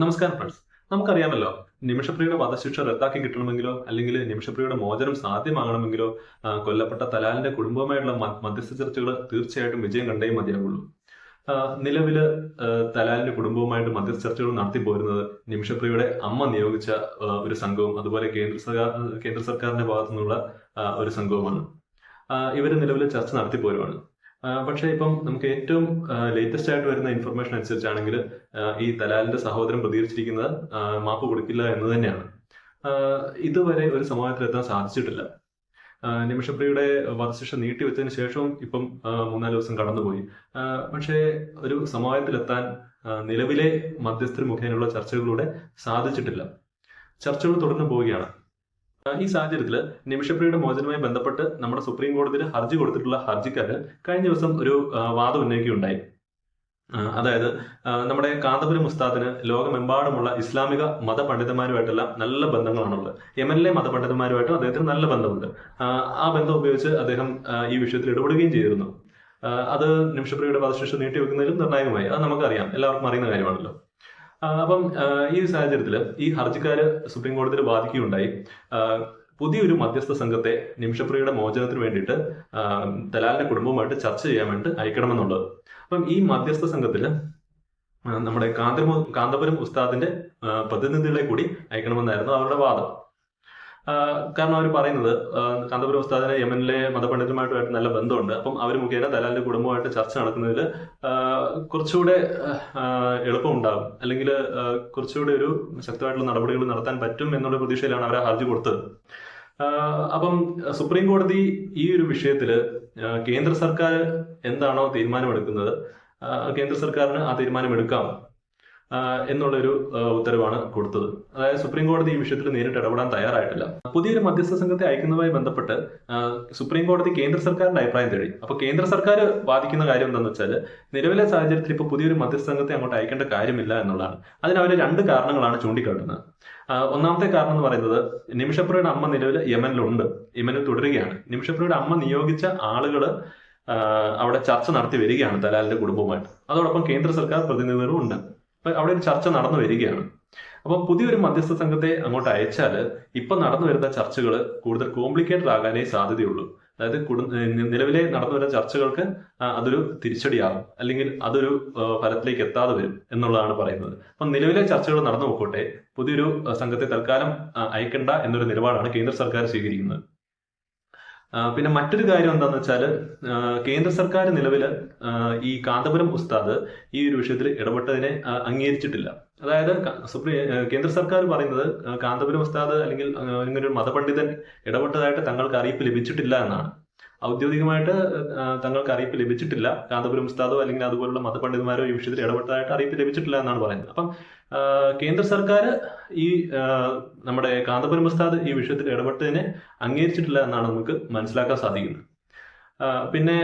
നമസ്കാരം ഫ്രണ്ട്സ് നമുക്കറിയാമല്ലോ നിമിഷപ്രിയയുടെ വധശിക്ഷ റദ്ദാക്കി കിട്ടണമെങ്കിലോ അല്ലെങ്കിൽ നിമിഷപ്രിയയുടെ മോചനം സാധ്യമാകണമെങ്കിലോ കൊല്ലപ്പെട്ട തലാലിന്റെ കുടുംബവുമായിട്ടുള്ള മ- മധ്യസ്ഥ ചർച്ചകൾ തീർച്ചയായിട്ടും വിജയം കണ്ടേ മതിയാവുള്ളൂ. നിലവിൽ തലാലിന്റെ കുടുംബവുമായിട്ട് മധ്യസ്ഥ ചർച്ചകൾ നടത്തി പോരുന്നത് നിമിഷപ്രിയയുടെ അമ്മ നിയോഗിച്ച ഒരു സംഘവും അതുപോലെ കേന്ദ്ര സർക്കാർ കേന്ദ്ര സർക്കാരിന്റെ ഭാഗത്തു നിന്നുള്ള ഒരു സംഘവുമാണ്. ഇവർ നിലവിൽ ചർച്ച നടത്തി പോരുവാണ്. പക്ഷേ ഇപ്പം നമുക്ക് ഏറ്റവും ലേറ്റസ്റ്റ് ആയിട്ട് വരുന്ന ഇൻഫർമേഷൻ അനുസരിച്ചാണെങ്കിൽ ഈ തലാലിന്റെ സഹോദരൻ പ്രതികരിച്ചിരിക്കുന്നത് മാപ്പ് കൊടുക്കില്ല എന്ന് തന്നെയാണ്. ഇതുവരെ ഒരു സമാധാനത്തിലെത്താൻ സാധിച്ചിട്ടില്ല. നിമിഷപ്രിയുടെ വധശിക്ഷ നീട്ടിവെച്ചതിന് ശേഷവും ഇപ്പം മൂന്നാൽ ദിവസം കടന്നുപോയി. പക്ഷേ ഒരു സമാധാനത്തിലെത്താൻ നിലവിലെ മധ്യസ്ഥർ മുഖേനയുള്ള ചർച്ചകളിലൂടെ സാധിച്ചിട്ടില്ല. ചർച്ചകൾ തുടർന്നു പോവുകയാണ്. ഈ സാഹചര്യത്തിൽ നിമിഷപ്രിയയുടെ മോചനവുമായി ബന്ധപ്പെട്ട് നമ്മുടെ സുപ്രീം കോടതിയിൽ ഹർജി കൊടുത്തിട്ടുള്ള ഹർജിക്കാര് കഴിഞ്ഞ ദിവസം ഒരു വാദം ഉന്നയിക്കുകയുണ്ടായി. അതായത് നമ്മുടെ കാന്തപുരം ഉസ്താദിന് ലോകമെമ്പാടുമുള്ള ഇസ്ലാമിക മതപണ്ഡിതന്മാരുമായിട്ടെല്ലാം നല്ല ബന്ധങ്ങളാണുള്ളത്. എം എൽ എ മതപണ്ഡിതന്മാരുമായിട്ടും അദ്ദേഹത്തിന് നല്ല ബന്ധമുണ്ട്. ആ ബന്ധം ഉപയോഗിച്ച് അദ്ദേഹം ഈ വിഷയത്തിൽ ഇടപെടുകയും ചെയ്തിരുന്നു. അത് നിമിഷപ്രിയയുടെ വധശിക്ഷ നീട്ടിവെക്കുന്നതിലും നിർണായകമായി. അത് നമുക്കറിയാം. എല്ലാവർക്കും അറിയുന്ന കാര്യമാണല്ലോ. അപ്പം ഈ സാഹചര്യത്തിൽ ഈ ഹർജിക്കാര് സുപ്രീം കോടതിയിൽ ബാധിക്കുകയുണ്ടായി പുതിയൊരു മധ്യസ്ഥ സംഘത്തെ നിമിഷപ്രിയയുടെ മോചനത്തിന് വേണ്ടിയിട്ട് തലാലിന്റെ കുടുംബവുമായിട്ട് ചർച്ച ചെയ്യാൻ വേണ്ടി അയക്കണമെന്നുള്ളത് അപ്പം ഈ മധ്യസ്ഥ സംഘത്തിൽ നമ്മുടെ കാന്തപുരം ഉസ്താദിന്റെ പ്രതിനിധികളെ കൂടി അയക്കണമെന്നായിരുന്നു അവരുടെ വാദം. കാരണം അവർ പറയുന്നത് കാന്തപുരം ഉസ്താദിന് യമനിലെ മതപണ്ഡിതന്മാരുമായിട്ട് നല്ല ബന്ധമുണ്ട്. അപ്പം അവർ മുഖേന ദലാലിന്റെ കുടുംബമായിട്ട് ചർച്ച നടക്കുന്നതിൽ കുറച്ചുകൂടെ എളുപ്പമുണ്ടാകും. അല്ലെങ്കിൽ കുറച്ചുകൂടെ ഒരു ശക്തമായിട്ടുള്ള നടപടികൾ നടത്താൻ പറ്റും എന്നുള്ള പ്രതീക്ഷയിലാണ് അവർ ഹർജി കൊടുത്തത്. അപ്പം സുപ്രീം കോടതി ഈ ഒരു വിഷയത്തിൽ കേന്ദ്ര സർക്കാർ എന്താണോ തീരുമാനമെടുക്കുന്നത് കേന്ദ്ര സർക്കാരിന് ആ തീരുമാനം എടുക്കാം എന്നുള്ളൊരു ഉത്തരവാണ് കൊടുത്തത്. അതായത് സുപ്രീം കോടതി ഈ വിഷയത്തിൽ നേരിട്ട് ഇടപെടാൻ തയ്യാറായിട്ടില്ല. പുതിയൊരു മധ്യസ്ഥ സംഘത്തെ അയക്കുന്നതുമായി ബന്ധപ്പെട്ട് സുപ്രീം കോടതി കേന്ദ്ര സർക്കാരിന്റെ അഭിപ്രായം തേടി. അപ്പൊ കേന്ദ്ര സർക്കാർ വാദിക്കുന്ന കാര്യം എന്താണെന്ന് വെച്ചാൽ നിലവിലെ സാഹചര്യത്തിൽ ഇപ്പോൾ പുതിയൊരു മധ്യസ്ഥ സംഘത്തെ അങ്ങോട്ട് അയക്കേണ്ട കാര്യമില്ല എന്നുള്ളതാണ്. അതിന് അവർ രണ്ട് കാരണങ്ങളാണ് ചൂണ്ടിക്കാട്ടുന്നത്. ഒന്നാമത്തെ കാരണം എന്ന് പറയുന്നത് നിമിഷപ്രയുടെ അമ്മ നിലവിൽ യമനിലുണ്ട്. യമനിൽ തുടരുകയാണ്. നിമിഷപ്രയുടെ അമ്മ നിയോഗിച്ച ആളുകൾ അവിടെ ചർച്ച നടത്തി വരികയാണ് തലാലിന്റെ കുടുംബവുമായിട്ട്. അതോടൊപ്പം കേന്ദ്ര സർക്കാർ പ്രതിനിധികളും ഉണ്ട്. അവിടെ ഒരു ചർച്ച നടന്നു വരികയാണ്. അപ്പൊ പുതിയൊരു മധ്യസ്ഥ സംഘത്തെ അങ്ങോട്ട് അയച്ചാൽ ഇപ്പൊ നടന്നു വരുന്ന ചർച്ചകൾ കൂടുതൽ കോംപ്ലിക്കേറ്റഡ് ആകാനേ സാധ്യതയുള്ളൂ. അതായത് നിലവിലെ നടന്നു വരുന്ന ചർച്ചകൾക്ക് അതൊരു തിരിച്ചടിയാകും. അല്ലെങ്കിൽ അതൊരു ഫലത്തിലേക്ക് എത്താതെ വരും എന്നുള്ളതാണ് പറയുന്നത്. അപ്പൊ നിലവിലെ ചർച്ചകൾ നടന്നു പോയിക്കോട്ടെ പുതിയൊരു സംഘത്തെ തൽക്കാലം അയക്കണ്ട എന്നൊരു നിലപാടാണ് കേന്ദ്ര സർക്കാർ സ്വീകരിക്കുന്നത്. പിന്നെ മറ്റൊരു കാര്യം എന്താന്ന് വെച്ചാൽ കേന്ദ്ര സർക്കാർ നിലവിൽ ഈ കാന്തപുരം ഉസ്താദ് ഈ ഒരു വിഷയത്തിൽ ഇടപെട്ടതിനെ അംഗീകരിച്ചിട്ടില്ല. അതായത് സുപ്രീം കേന്ദ്ര സർക്കാർ പറയുന്നത് കാന്തപുരം ഉസ്താദ് അല്ലെങ്കിൽ ഇങ്ങനെ ഒരു മതപണ്ഡിതൻ ഇടപെട്ടതായിട്ട് തങ്ങൾക്ക് അറിയിപ്പ് ലഭിച്ചിട്ടില്ല എന്നാണ്. ഔദ്യോഗികമായിട്ട് തങ്ങൾക്ക് അറിയിപ്പ് ലഭിച്ചിട്ടില്ല. കാന്തപുരം ഉസ്താദോ അല്ലെങ്കിൽ അതുപോലുള്ള മതപണ്ഡിതന്മാരോ ഈ വിഷയത്തിൽ ഇടപെട്ടതായിട്ട് അറിയിപ്പ് ലഭിച്ചിട്ടില്ല എന്നാണ് പറയുന്നത്. അപ്പം കേന്ദ്ര സർക്കാർ ഈ നമ്മുടെ കാന്തപുരം ഉസ്താദ് ഈ വിഷയത്തിൽ ഇടപെട്ടതിനെ അംഗീകരിച്ചിട്ടില്ല എന്നാണ് നമുക്ക് മനസ്സിലാക്കാൻ സാധിക്കുന്നത്. പിന്നെ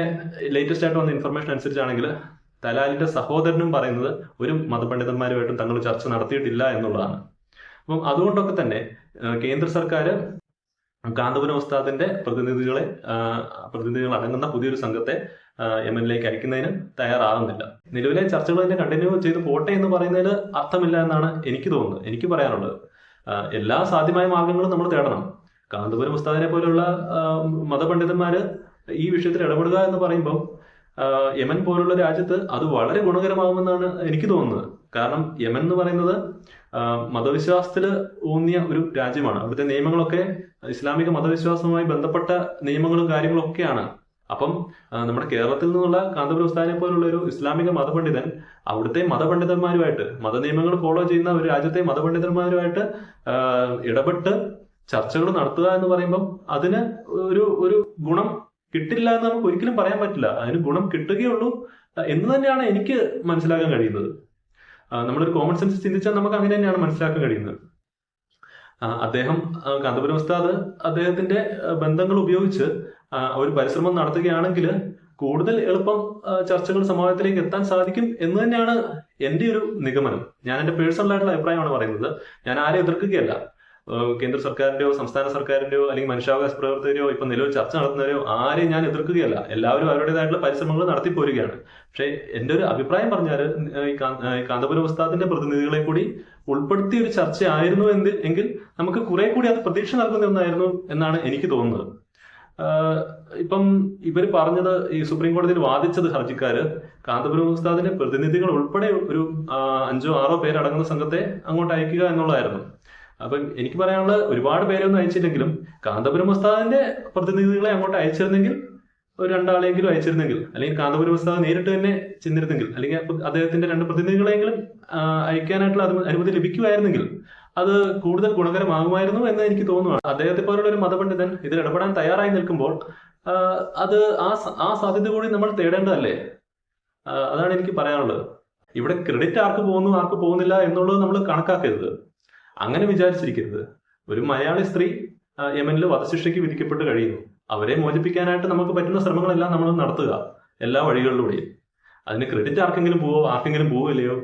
ലേറ്റസ്റ്റ് ആയിട്ട് വന്ന ഇൻഫർമേഷൻ അനുസരിച്ചാണെങ്കിൽ തലാലിന്റെ സഹോദരനും പറയുന്നത് ഒരു മതപണ്ഡിതന്മാരുമായിട്ടും തങ്ങൾ ചർച്ച നടത്തിയിട്ടില്ല എന്നുള്ളതാണ്. അപ്പം അതുകൊണ്ടൊക്കെ തന്നെ കേന്ദ്ര സർക്കാർ കാന്തപുരം ഉസ്താദിന്റെ പ്രതിനിധികളെ പ്രതിനിധികൾ അടങ്ങുന്ന പുതിയൊരു സംഘത്തെ യമനിലേക്ക് അയക്കുന്നതിന് തയ്യാറാകുന്നില്ല നിലവിലെ ചർച്ചകൾ തന്നെ കണ്ടിന്യൂ ചെയ്ത് പോട്ടെ എന്ന് പറയുന്നതിൽ അർത്ഥമില്ല എന്നാണ് എനിക്ക് തോന്നുന്നത്. എനിക്ക് പറയാനുള്ളത്. എല്ലാ സാധ്യമായ മാർഗങ്ങളും നമ്മൾ തേടണം. കാന്തപുരം ഉസ്താദിനെ പോലുള്ള മതപണ്ഡിതന്മാർ ഈ വിഷയത്തിൽ ഇടപെടുക എന്ന് പറയുമ്പോൾ യമൻ പോലുള്ള രാജ്യത്ത് അത് വളരെ ഗുണകരമാകുമെന്നാണ് എനിക്ക് തോന്നുന്നത്. കാരണം യമൻ എന്ന് പറയുന്നത് മതവിശ്വാസത്തിൽ ഊന്നിയ ഒരു രാജ്യമാണ്. അവിടുത്തെ നിയമങ്ങളൊക്കെ ഇസ്ലാമിക മതവിശ്വാസവുമായി ബന്ധപ്പെട്ട നിയമങ്ങളും കാര്യങ്ങളും ഒക്കെയാണ് അപ്പം നമ്മുടെ കേരളത്തിൽ നിന്നുള്ള കാന്തപുരം ഉസ്താദിനെ പോലുള്ള ഒരു ഇസ്ലാമിക മതപണ്ഡിതൻ അവിടുത്തെ മതപണ്ഡിതന്മാരുമായിട്ട് മതനിയമങ്ങൾ ഫോളോ ചെയ്യുന്ന ഒരു രാജ്യത്തെ മതപണ്ഡിതന്മാരുമായിട്ട് ഇടപെട്ട് ചർച്ചകൾ നടത്തുക എന്ന് പറയുമ്പം അതിന് ഒരു ഒരു ഗുണം കിട്ടില്ല എന്ന് നമുക്ക് ഒരിക്കലും പറയാൻ പറ്റില്ല. അതിന് ഗുണം കിട്ടുകയുള്ളൂ എന്ന് തന്നെയാണ് എനിക്ക് മനസ്സിലാക്കാൻ കഴിയുന്നത്. നമ്മളൊരു കോമൺ സെൻസ് ചിന്തിച്ചാൽ നമുക്ക് അങ്ങനെ തന്നെയാണ് മനസ്സിലാക്കാൻ കഴിയുന്നത്. അദ്ദേഹം കാന്തപുരം ഉസ്താദ് അദ്ദേഹത്തിന്റെ ബന്ധങ്ങൾ ഉപയോഗിച്ച് ഒരു പരിശ്രമം നടത്തുകയാണെങ്കിൽ കൂടുതൽ എളുപ്പം ചർച്ചകൾ സമൂഹത്തിലേക്ക് എത്താൻ സാധിക്കും എന്ന് തന്നെയാണ് എന്റെ ഒരു നിഗമനം. ഞാൻ എന്റെ പേഴ്സണൽ ആയിട്ടുള്ള അഭിപ്രായമാണ് പറയുന്നത്. ഞാൻ ആരെ എതിർക്കുകയല്ല. കേന്ദ്ര സർക്കാരിന്റെയോ സംസ്ഥാന സർക്കാരിന്റെയോ അല്ലെങ്കിൽ മനുഷ്യാവകാശ പ്രവർത്തകരെയോ ഇപ്പൊ നിലവിൽ ചർച്ച നടത്തുന്നവരെയോ ആരെയും ഞാൻ എതിർക്കുകയല്ല. എല്ലാവരും അവരുടേതായിട്ടുള്ള പരിശ്രമങ്ങൾ നടത്തി പോരുകയാണ്. പക്ഷേ എന്റെ ഒരു അഭിപ്രായം പറഞ്ഞാൽ കാന്തപുര ഉസ്താദിന്റെ പ്രതിനിധികളെ കൂടി ഉൾപ്പെടുത്തിയ ഒരു ചർച്ചയായിരുന്നു എങ്കിൽ നമുക്ക് കുറെ കൂടി അത് പ്രതീക്ഷ നൽകുന്ന ഒന്നായിരുന്നു എന്നാണ് എനിക്ക് തോന്നുന്നത്. ഇപ്പം ഇവർ പറഞ്ഞത് ഈ സുപ്രീം കോടതിയിൽ വാദിച്ചത് ഹർജിക്കാര് കാന്തപുരം ഉസ്താദിന്റെ പ്രതിനിധികൾ ഉൾപ്പെടെ ഒരു അഞ്ചോ ആറോ പേരടങ്ങുന്ന സംഘത്തെ അങ്ങോട്ട് അയക്കുക എന്നുള്ളതായിരുന്നു. അപ്പം എനിക്ക് പറയാനുള്ളത് ഒരുപാട് പേരൊന്നും അയച്ചില്ലെങ്കിലും കാന്തപുരം ഉസ്താദിന്റെ പ്രതിനിധികളെ അങ്ങോട്ട് അയച്ചിരുന്നെങ്കിൽ ഒരു രണ്ടാളെങ്കിലും അയച്ചിരുന്നെങ്കിൽ അല്ലെങ്കിൽ കാന്തപുരം ഉസ്താദ് നേരിട്ട് തന്നെ ചെന്നിരുന്നെങ്കിൽ അല്ലെങ്കിൽ അദ്ദേഹത്തിന്റെ രണ്ട് പ്രതിനിധികളെങ്കിലും അയക്കാനായിട്ടുള്ള അനു- അനുമതി ലഭിക്കുമായിരുന്നെങ്കിൽ അത് കൂടുതൽ ഗുണകരമാകുമായിരുന്നു എന്ന് എനിക്ക് തോന്നുന്നു അദ്ദേഹത്തെ പോലുള്ള ഒരു മതപണ്ഡിതൻ ഇതിൽ ഇടപെടാൻ തയ്യാറായി നിൽക്കുമ്പോൾ അത് ആ ആ സാധ്യത കൂടി നമ്മൾ തേടേണ്ടതല്ലേ? അതാണ് എനിക്ക് പറയാനുള്ളത്. ഇവിടെ ക്രെഡിറ്റ് ആർക്ക് പോകുന്നു ആർക്ക് പോകുന്നില്ല എന്നുള്ളത് നമ്മൾ കണക്കാക്കരുത്. അങ്ങനെ വിചാരിച്ചിരിക്കരുത്. ഒരു മലയാളി സ്ത്രീ യമനിൽ വധശിക്ഷയ്ക്ക് വിധിക്കപ്പെട്ട് കഴിയുന്നു. അവരെ മോചിപ്പിക്കാനായിട്ട് നമുക്ക് പറ്റുന്ന ശ്രമങ്ങളെല്ലാം നമ്മൾ നടത്തുക എല്ലാ വഴികളിലൂടെയും. അതിന് ക്രെഡിറ്റ് ആർക്കെങ്കിലും പോവോ? ആർക്കെങ്കിലും പോവില്ലയോ?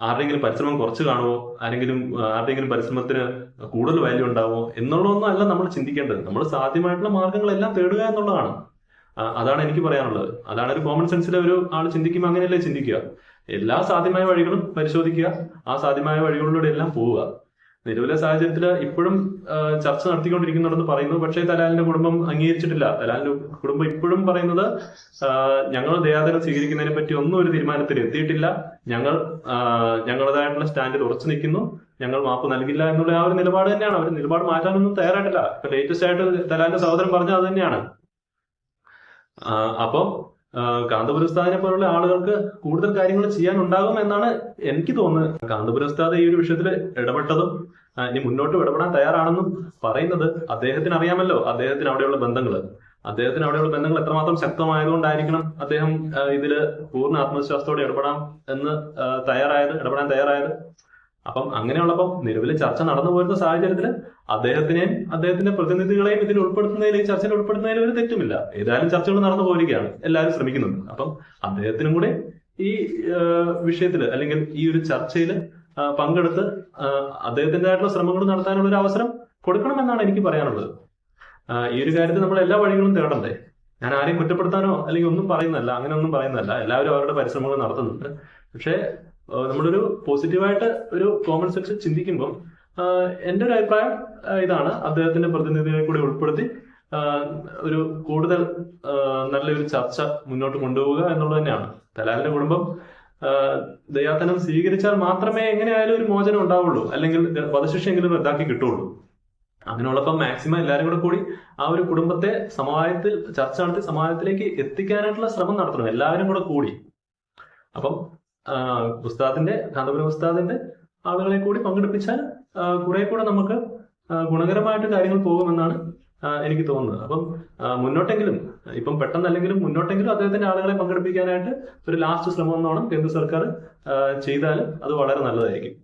ആരുടെയെങ്കിലും പരിശ്രമം കുറച്ച് കാണുമോ ആരെങ്കിലും ആരുടെയെങ്കിലും പരിശ്രമത്തിന് കൂടുതൽ വാല്യൂ ഉണ്ടാവുമോ എന്നുള്ളതൊന്നും അല്ല നമ്മൾ ചിന്തിക്കേണ്ടത്. നമ്മൾ സാധ്യമായിട്ടുള്ള മാർഗങ്ങളെല്ലാം തേടുക എന്നുള്ളതാണ്. അതാണ് എനിക്ക് പറയാനുള്ളത്. അതാണ് ഒരു കോമൺ സെൻസിലെ ഒരു ആൾ ചിന്തിക്കുമ്പോൾ അങ്ങനെയല്ലേ ചിന്തിക്കുക. എല്ലാ സാധ്യമായ വഴികളും പരിശോധിക്കുക. ആ സാധ്യമായ വഴികളിലൂടെ എല്ലാം പോവുക. നിലവിലെ സാഹചര്യത്തിൽ ഇപ്പോഴും ചർച്ച നടത്തിക്കൊണ്ടിരിക്കുന്നുണ്ടെന്ന് പറയുന്നു. പക്ഷേ തലാലിന്റെ കുടുംബം അംഗീകരിച്ചിട്ടില്ല. തലാലിന്റെ കുടുംബം ഇപ്പോഴും പറയുന്നത് ഞങ്ങൾ ദയാദനം സ്വീകരിക്കുന്നതിനെ പറ്റി ഒന്നും ഒരു തീരുമാനത്തിൽ എത്തിയിട്ടില്ല. ഞങ്ങൾ ഞങ്ങളുടേതായിട്ടുള്ള സ്റ്റാൻഡിൽ ഉറച്ചു നിൽക്കുന്നു. ഞങ്ങൾ മാപ്പ് നൽകില്ല എന്നുള്ള ആ ഒരു നിലപാട് തന്നെയാണ്. അവർ നിലപാട് മാറ്റാനൊന്നും തയ്യാറായിട്ടില്ല. ലേറ്റസ്റ്റ് ആയിട്ട് തലാലിന്റെ സഹോദരൻ പറഞ്ഞത് അത് തന്നെയാണ്. അപ്പം ആ, കാന്തപുര ഉസ്താദിനെ പോലുള്ള ആളുകൾക്ക് കൂടുതൽ കാര്യങ്ങൾ ചെയ്യാനുണ്ടാകും എന്നാണ് എനിക്ക് തോന്നുന്നത്. കാന്തപുരസ്താദ് ഈ ഒരു വിഷയത്തിൽ ഇടപെട്ടതും ഇനി മുന്നോട്ട് ഇടപെടാൻ തയ്യാറാണെന്നും പറയുന്നത് അദ്ദേഹത്തിന് അറിയാമല്ലോ. അദ്ദേഹത്തിന് അവിടെയുള്ള ബന്ധങ്ങൾ അദ്ദേഹത്തിന് അവിടെയുള്ള ബന്ധങ്ങൾ എത്രമാത്രം ശക്തമായതുകൊണ്ടായിരിക്കണം അദ്ദേഹം ഇതിൽ പൂർണ ആത്മവിശ്വാസത്തോടെ ഇടപെടാം എന്ന് തയ്യാറായത് ഇടപെടാൻ തയ്യാറായത്? അപ്പം അങ്ങനെയുള്ളപ്പം നിലവിൽ ചർച്ച നടന്നു പോരുന്ന സാഹചര്യത്തിൽ അദ്ദേഹത്തിനെയും അദ്ദേഹത്തിന്റെ പ്രതിനിധികളെയും ഇതിൽ ഉൾപ്പെടുത്തുന്നതിൽ ഈ ചർച്ചയിൽ ഉൾപ്പെടുത്തുന്നതിൽ ഒരു തെറ്റുമില്ല. ഏതായാലും ചർച്ചകൾ നടന്നു പോയിരിക്കുകയാണ് എല്ലാവരും ശ്രമിക്കുന്നുണ്ട്. അപ്പം അദ്ദേഹത്തിനും കൂടെ ഈ വിഷയത്തിൽ അല്ലെങ്കിൽ ഈ ഒരു ചർച്ചയിൽ പങ്കെടുത്ത് അദ്ദേഹത്തിന്റെതായിട്ടുള്ള ശ്രമങ്ങൾ നടത്താനുള്ള ഒരു അവസരം കൊടുക്കണമെന്നാണ് എനിക്ക് പറയാനുള്ളത്. ഈ ഒരു കാര്യത്തിൽ നമ്മൾ എല്ലാ വഴികളും തേടണ്ടേ? ഞാൻ ആരെയും കുറ്റപ്പെടുത്താനോ അല്ലെങ്കിൽ ഒന്നും പറയുന്നതല്ല അങ്ങനെ ഒന്നും പറയുന്നതല്ല. എല്ലാവരും അവരുടെ പരിശ്രമങ്ങൾ നടത്തുന്നുണ്ട്. പക്ഷേ നമ്മളൊരു പോസിറ്റീവായിട്ട് ഒരു കോമൺ സെക്ഷൻ ചിന്തിക്കുമ്പോൾ ആ, എന്റെ ഒരു അഭിപ്രായം ഇതാണ്. അദ്ദേഹത്തിന്റെ പ്രതിനിധികളെ കൂടി ഉൾപ്പെടുത്തി ഒരു കൂടുതൽ നല്ലൊരു ചർച്ച മുന്നോട്ട് കൊണ്ടുപോവുക എന്നുള്ളത് തന്നെയാണ്. തലാലിന്റെ കുടുംബം ദയാതനം സ്വീകരിച്ചാൽ മാത്രമേ എങ്ങനെയായാലും ഒരു മോചനം ഉണ്ടാവുള്ളൂ. അല്ലെങ്കിൽ വധശിക്ഷയെങ്കിലും റദ്ദാക്കി കിട്ടുള്ളൂ. അങ്ങനെയുള്ളപ്പം മാക്സിമം എല്ലാവരും കൂടെ കൂടി ആ ഒരു കുടുംബത്തെ സമാജത്തിൽ ചർച്ച നടത്തി സമാജത്തിലേക്ക് എത്തിക്കാനായിട്ടുള്ള ശ്രമം നടത്തണം. എല്ലാവരും കൂടെ കൂടി. അപ്പം ഉസ്താദിന്റെ കാന്തപുരം ഉസ്താദിന്റെ ആളുകളെ കൂടി പങ്കെടുപ്പിച്ചാൽ കുറെ കൂടെ നമുക്ക് ഗുണകരമായിട്ട് കാര്യങ്ങൾ പോകുമെന്നാണ് എനിക്ക് തോന്നുന്നത്. അപ്പം മുന്നോട്ടെങ്കിലും ഇപ്പം പെട്ടെന്നല്ലെങ്കിലും മുന്നോട്ടെങ്കിലും അദ്ദേഹത്തിന്റെ ആളുകളെ പങ്കെടുപ്പിക്കാനായിട്ട് ഒരു ലാസ്റ്റ് ശ്രമം എന്നോണം കേന്ദ്ര സർക്കാർ ചെയ്താൽ അത് വളരെ നല്ലതായിരിക്കും.